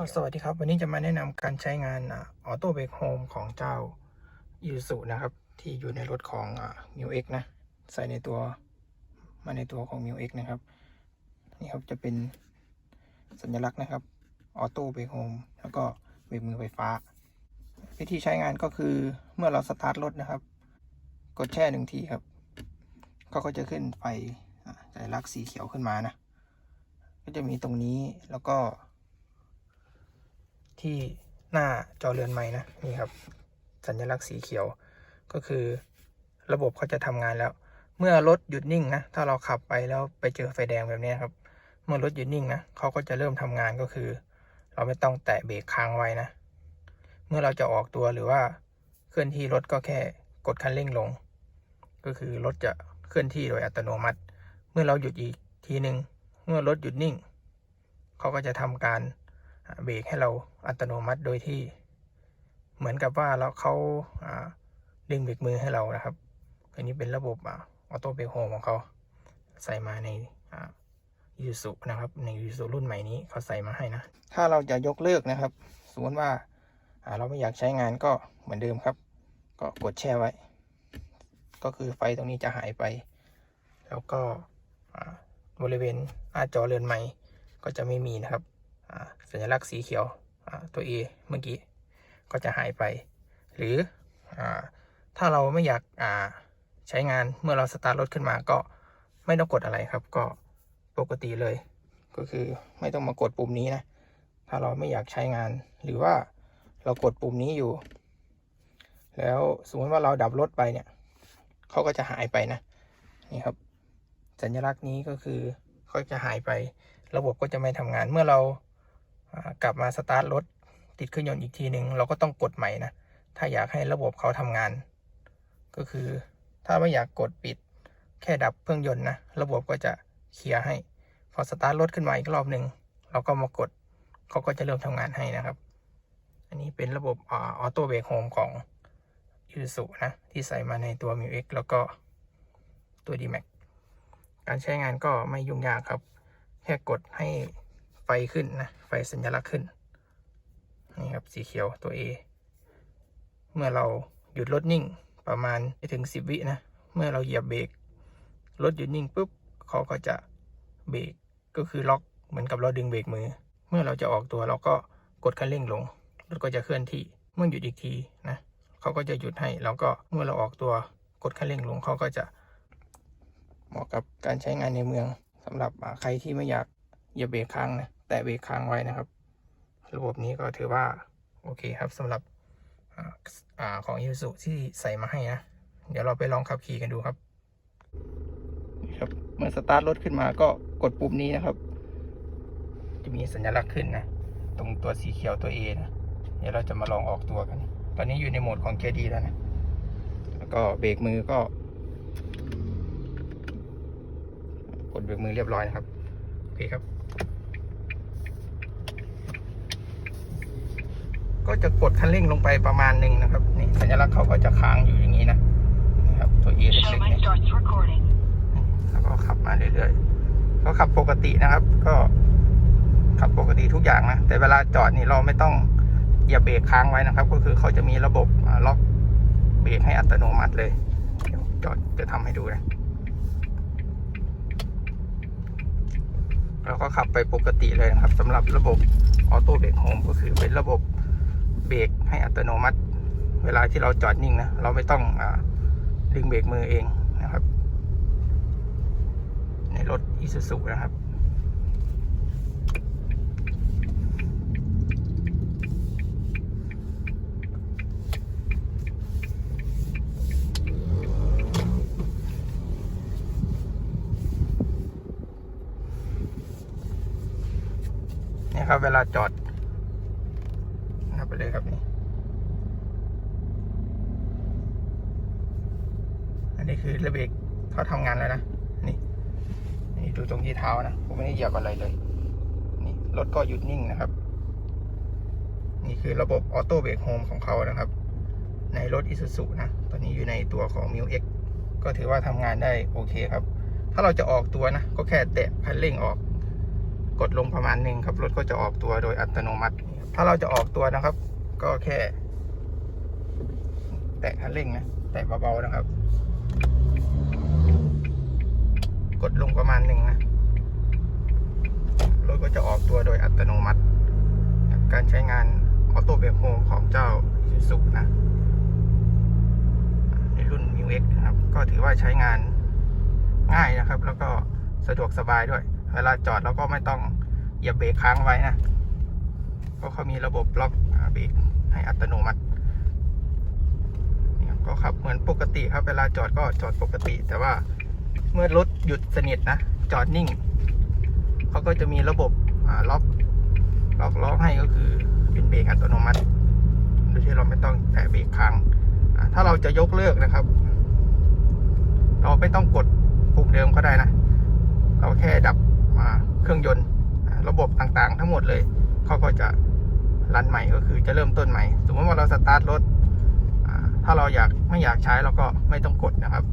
สวัสดีครับ วันนี้จะมาแนะนำการใช้งานออโต้เบรกโฮมของเจ้ายูสุนะครับ ที่อยู่ในรถของมิวเอ็กนะ ใส่ในตัวมาในตัวของมิวเอ็กนะครับ นี่ครับจะเป็นสัญลักษณ์นะครับออโต้เบรกโฮมแล้วก็เบรกมือไฟฟ้า วิธีใช้งานก็คือเมื่อเราสตาร์ทรถนะครับ กดแช่หนึ่งทีครับ ก็ก็จะขึ้นไฟสัญลักษณ์สีเขียวขึ้นมานะ ก็จะมีตรงนี้แล้วก็ ที่หน้าจอเรือนไม้นะนี่ครับ สัญลักษณ์สีเขียวก็คือระบบเขาจะทำงานแล้ว เมื่อรถหยุดนิ่งนะถ้าเราขับไปแล้วไปเจอไฟแดงแบบนี้ครับ เมื่อรถหยุดนิ่งนะเขาก็จะเริ่มทำงานก็คือ เราไม่ต้องแตะเบรกค้างไว้นะ เมื่อเราจะออกตัวหรือว่าเคลื่อนที่รถก็แค่กดคันเร่งลง ก็คือรถจะเคลื่อนที่โดยอัตโนมัติ เมื่อเราหยุดอีกทีหนึ่งเมื่อรถหยุดนิ่งเขาก็จะทำการ เบรกให้เราอัตโนมัติโดยที่เหมือนกับว่าเราเขาดึงเบรกมือให้เรานะครับ อันนี้เป็นระบบออโต้เบรกโฮมของเขาใส่มาในยูสุนะครับในยูสุรุ่นใหม่นี้เขาใส่มาให้นะ ถ้าเราจะยกเลิกนะครับสมมติว่าเราไม่อยากใช้งานก็เหมือนเดิมครับ ก็กดแช่ไว้ ก็คือไฟตรงนี้จะหายไป แล้วก็บริเวณหน้าจอเรือนใหม่ก็จะไม่มีนะครับ สัญลักษณ์สีเขียวตัว A เมื่อกี้ก็จะหายไป หรืออถ้าเราไม่อยากใช้งานเมื่อเราสตาร์ทรถขึ้นมาก็ไม่ต้องกดอะไรครับ ก็ปกติเลย ก็คือไม่ต้องมากดปุ่มนี้นะ ถ้าเราไม่อยากใช้งาน หรือว่าเรากดปุ่มนี้อยู่ แล้วสมมติว่าเราดับรถไปเนี่ยเขาก็จะหายไปนะนี่ครับ สัญลักษณ์นี้ก็คือเขาจะหายไประบบก็จะไม่ทำงานเมื่อเรา กลับมาสตาร์ทรถติดเครื่องยนต์อีกทีหนึ่งเราก็ต้องกดใหม่นะ ถ้าอยากให้ระบบเขาทำงาน ก็คือถ้าไม่อยากกดปิดแค่ดับเครื่องยนต์นะ ระบบก็จะเคลียร์ให้ พอสตาร์ทรถขึ้นมาอีกรอบหนึ่งเราก็มากดเขาก็จะเริ่มทำงานให้นะครับ อันนี้เป็นระบบออโต้เบรกโฮมของยูสุนะที่ใส่มาในตัว m ิว X แล้วก็ตัว d m a x การใช้งานก็ไม่ยุ่งยากครับ แค่กดให้ ฟขึ้นนะ ไฟสัญลักษณ์ขึ้น นี่ครับสีเขียวตัว A เมื่อเราหยุดรถนิ่งประมาณไม่ถึง 10 วินะ เมื่อเราเหยียบเบรกรถหยุดนิ่งปุ๊บเขาก็จะเบรกก็คือล็อกเหมือนกับเราดึงเบรกมือ เมื่อเราจะออกตัวเราก็กดคันเร่งลงรถก็จะเคลื่อนที่เมื่อหยุดอีกทีนะเขาก็จะหยุดให้แล้วก็เมื่อเราออกตัวกดคันเร่งลงเขาก็จะเหมาะกับการใช้งานในเมืองสำหรับใครที่ไม่อยากเหยียบเบรกค้างนะ แต่เบรกค้างไว้นะครับ ระบบนี้ก็ถือว่า โอเคครับสำหรับอ่าอ่าของยูสุที่ใส่มาให้นะ เดี๋ยวเราไปลองขับขี่กันดูครับนี่ครับ เมื่อสตาร์ทรถขึ้นมาก็กดปุ่มนี้นะครับ จะมีสัญลักษณ์ขึ้นนะ ตรงตัวสีเขียวตัว A นะเดี๋ยวเราจะมาลองออกตัวกัน ตอนนี้อยู่ในโหมดของ KD แล้วนะ แล้วก็เบรกมือก็ กดเบรกมือเรียบร้อยนะครับ โอเคครับ ก็จะกดคันเร่งลงไปประมาณหนึ่งนะครับนี่สัญลักษณ์เขาก็จะค้างอยู่อย่างนี้นะนี่ครับตัว E เล็ Show กๆ mic เนี่ย starts recording. แล้วก็ขับมาเรื่อยๆก็ขับปกตินะครับ ก็ขับปกติทุกอย่างนะแต่เวลาจอดนี่เราไม่ต้องเหยียบเบรกค้างไว้นะครับ ก็คือเขาจะมีระบบอ่าล็อกเบรกให้อัตโนมัติเลยเดี๋ยวจอดจะทำให้ดูนะเราก็ขับไปปกติเลยนะครับสำหรับระบบออโต้เบรกโฮมก็คือเป็นระบบ เบรกให้อัตโนมัติ เวลาที่เราจอดนิ่งนะ เราไม่ต้องอดึงเบรกมือเองนะครับ ในรถอีซูซูนะครับนี่ครับเวลาจอด ไปเลยครับนี่อันนี้คือระเบรกเขาทำงานแล้วนะนี่นี่ดูตรงที่เท้านะผมไม่ได้เหยียบอะไรเลย นี่รถก็หยุดนิ่งนะครับ นี่คือระบบออโต้เบรกโฮมของเขานะครับ ในรถ Isuzu นะตอนนี้อยู่ในตัวของ m ิ X ก็ถือว่าทำงานได้โอเคครับ ถ้าเราจะออกตัวนะ ก็แค่แตะคันเร่งออก กดลงประมาณหนึ่งครับ รถก็จะออกตัวโดยอัตโนมัติ ถ้าเราจะออกตัวนะครับ ก็แค่ แตะคันเร่งนะ แตะเบาๆนะครับ กดลงประมาณหนึ่งนะ รถก็จะออกตัวโดยอัตโนมัติ การใช้งานออโต้เบรกโฮมของเจ้าซูซุนะ ในรุ่น m ิ x นะครับ ก็ถือว่าใช้งานง่ายนะครับ แล้วก็สะดวกสบายด้วย เวลาจอดเราก็ไม่ต้องเหยียบเบรกค้างไว้นะ เพราะเขามีระบบล็อกเบรกให้อัตโนมัติเนี่ยก็ขับเหมือนปกติครับเวลาจอดก็จอดปกติ แต่ว่าเมื่อรถหยุดสนิทนะ จอดนิ่ง เขาก็จะมีระบบล็อกล็อกล้อให้ก็คือเป็นเบรกอัตโนมัติ โดยที่เราไม่ต้องแตะเบรกค้างอ่าถ้าเราจะยกเลิกนะครับ เราไม่ต้องกดปุ่มเดิมก็ได้นะ เราแค่ดับอ่าเครื่องยนต์ระบบต่างๆ ทั้งหมดเลย เขาก็จะ รันใหม่ก็คือจะเริ่มต้นใหม่ สมมติว่าเราสตาร์ทรถถ้าเราอยากไม่อยากใช้เราก็ไม่ต้องกดนะครับ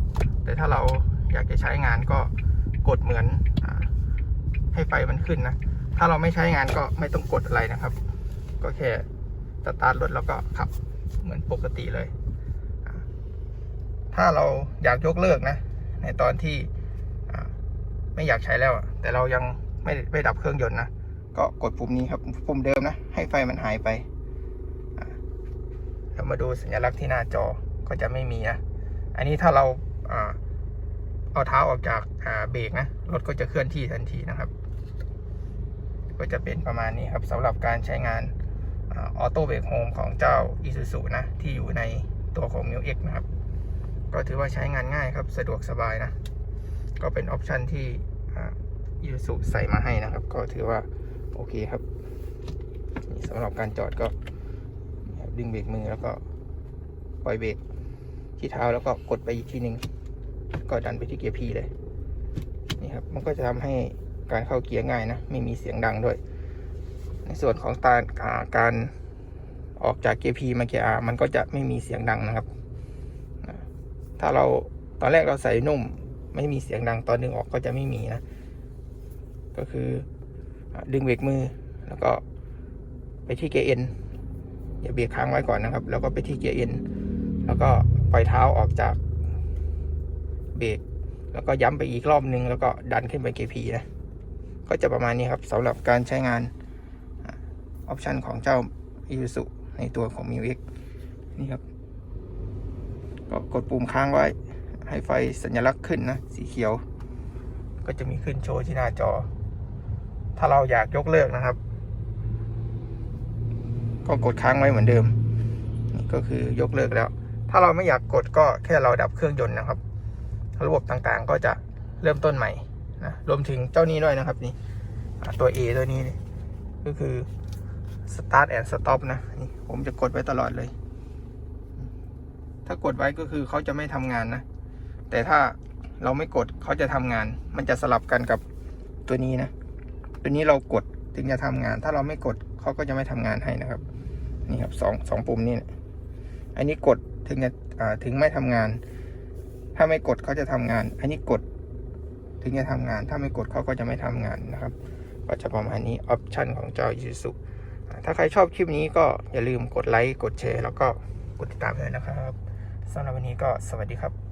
แต่ถ้าเราอยากจะใช้งานก็กดเหมือนอให้ไฟมันขึ้นนะ ถ้าเราไม่ใช้งานก็ไม่ต้องกดอะไรนะครับ ก็แค่สตาร์ทรถแล้วก็ขับเหมือนปกติเลย ถ้าเราอยากยกเลิกนะ ในตอนที่ไม่อยากใช้แล้ว แต่เรายังไม่ไม่ดับเครื่องยนต์นะ ก็กดปุ่มนี้ครับปุ่มเดิมนะ ให้ไฟมันหายไปอ่าเรามาดูสัญลักษณ์ที่หน้าจอก็จะไม่มีนะอันนี้ถ้าเราอเอาเท้าออกจากาเบรกนะรถก็จะเคลื่อนที่ทันทีนะครับ ก็จะเป็นประมาณนี้ครับสำหรับการใช้งานออโต้เบรกโฮมของเจ้า Isuzu นะ ที่อยู่ในตัวของ m i l X นะครับ ก็ถือว่าใช้งานง่ายครับ สะดวกสบายนะ ก็เป็นออปชันที่ยูสุใส่มาให้นะครับ ก็ถือว่า โอเคครับสำหรับการจอดก็ดึงเบรกมือแล้วก็ปล่อยเบรกที่เท้าแล้วก็กดไปอีกทีหนึ่งก็ดันไปที่เกียร์พีเลยนี่ครับมันก็จะทำให้การเข้าเกียร์ง่ายนะไม่มีเสียงดังด้วย ในส่วนของตาการออกจากเกียร์พีมาเกียร์อามันก็จะไม่มีเสียงดังนะครับ ถ้าเราตอนแรกเราใส่นุ่ม ไม่มีเสียงดังตอนดึงออกก็จะไม่มีนะ ก็คือ ดึงเบรกมือ แล้วก็ไปที่เกียร์เอ็นอย่าเบรกค้างไว้ก่อนนะครับ แล้วก็ไปที่เกียร์เอ็นแล้วก็ปล่อยเท้าออกจากเบรกแล้วก็ย้ำไปอีกรอบนึง แล้วก็ดันขึ้นไปเกียร์พีนะ ก็จะประมาณนี้ครับสำหรับการใช้งานออปชันของเจ้า Isuzu ในตัวของ m i u X นี่ครับ ก็กดปุ่มค้างไว้ ให้ไฟสัญลักษณ์ขึ้นนะ สีเขียว ก็จะมีขึ้นโชว์ที่หน้าจอ ถ้าเราอยากยกเลิกนะครับ ก็กดค้างไว้เหมือนเดิม นี่ก็คือยกเลิกแล้ว ถ้าเราไม่อยากกดก็แค่เราดับเครื่องยนต์นะครับ ระบบต่างๆก็จะเริ่มต้นใหม่นะรวมถึงเจ้านี้ด้วยนะครับนี่ตัว A ตัวนี้ก็คือ start and stop นะนี่ผมจะกดไว้ตลอดเลย ถ้ากดไว้ก็คือเขาจะไม่ทำงานนะ แต่ถ้าเราไม่กดเขาจะทำงาน มันจะสลับกันกับตัวนี้นะ ตัวนี้เรากดถึงจะทำงาน ถ้าเราไม่กดเขาก็จะไม่ทำงานให้นะครับ นี่ครับสองสองปุ่มนี้นะอันนี้กดถึงจะถึงไม่ทำงาน ถ้าไม่กดเขาจะทำงาน อันนี้กดถึงจะทำงาน ถ้าไม่กดเขาก็จะไม่ทำงานนะครับ ก็จะประมาณนี้ออปชันของเจ้า Isuzu อ่าถ้าใครชอบคลิปนี้ก็อย่าลืมกดไลค์กดแชร์แล้วก็กดติดตามด้วยนะครับสำหรับวันนี้ก็สวัสดีครับ